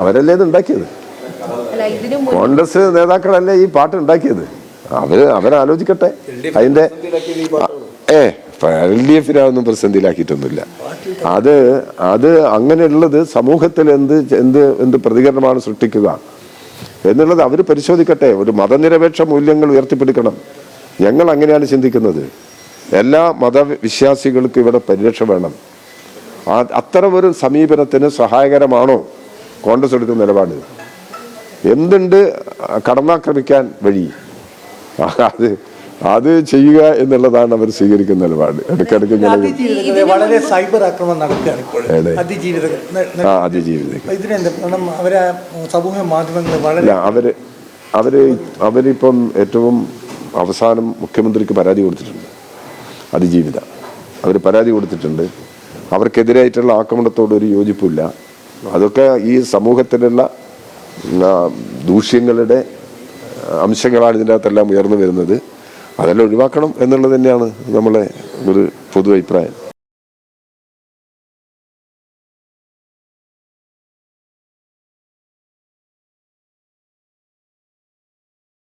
അവരല്ലേ ഇത് ഉണ്ടാക്കിയത്? കോൺഗ്രസ് നേതാക്കളല്ലേ ഈ പാട്ട് ഉണ്ടാക്കിയത്? അവർ അവരാലോചിക്കട്ടെ. അതിന്റെ ഏ എൽ ഡി എഫിനൊന്നും പ്രതിസന്ധിയിലാക്കിയിട്ടൊന്നുമില്ല. അത് അത് അങ്ങനെയുള്ളത് സമൂഹത്തിൽ എന്ത് എന്ത് എന്ത് പ്രതികരണമാണ് സൃഷ്ടിക്കുക എന്നുള്ളത് അവർ പരിശോധിക്കട്ടെ. ഒരു മതനിരപേക്ഷ മൂല്യങ്ങൾ ഉയർത്തിപ്പിടിക്കണം. ഞങ്ങൾ അങ്ങനെയാണ് ചിന്തിക്കുന്നത്. എല്ലാ മതവിശ്വാസികൾക്കും ഇവിടെ പരിരക്ഷ വേണം. അത്തരമൊരു അത്തരം ഒരു സമീപനത്തിന് സഹായകരമാണോ? കോൺഗ്രസ് എടുക്കുന്ന നിലപാട് എന്തുണ്ട് കടന്നാക്രമിക്കാൻ വഴി? അത് അത് ചെയ്യുക എന്നുള്ളതാണ് അവർ സ്വീകരിക്കുന്ന നിലപാട്. ഇടയ്ക്കിടയ്ക്ക് ഇങ്ങനെ വളരെ സൈബർ ആക്രമണം നടക്കുകയാണ് ഇപ്പോൾ. ആ ഇതിനെന്താ? കാരണം അവരെ സമൂഹ മാധ്യമങ്ങൾ വളരെ അവർ അവർ അവരിപ്പം ഏറ്റവും അവസാനം മുഖ്യമന്ത്രിക്ക് പരാതി കൊടുത്തിട്ടുണ്ട്. അതിജീവിത. അവർ പരാതി കൊടുത്തിട്ടുണ്ട്. അവർക്കെതിരായിട്ടുള്ള ആക്രമണത്തോടൊരു യോജിപ്പില്ല. അതൊക്കെ ഈ സമൂഹത്തിലുള്ള ദൂഷ്യങ്ങളുടെ അംശങ്ങളാണ് ഇതിന്റെ അകത്തെല്ലാം ഉയർന്നു വരുന്നത്. അതെല്ലാം ഒഴിവാക്കണം എന്നുള്ളത് തന്നെയാണ് നമ്മളെ ഒരു പൊതു അഭിപ്രായം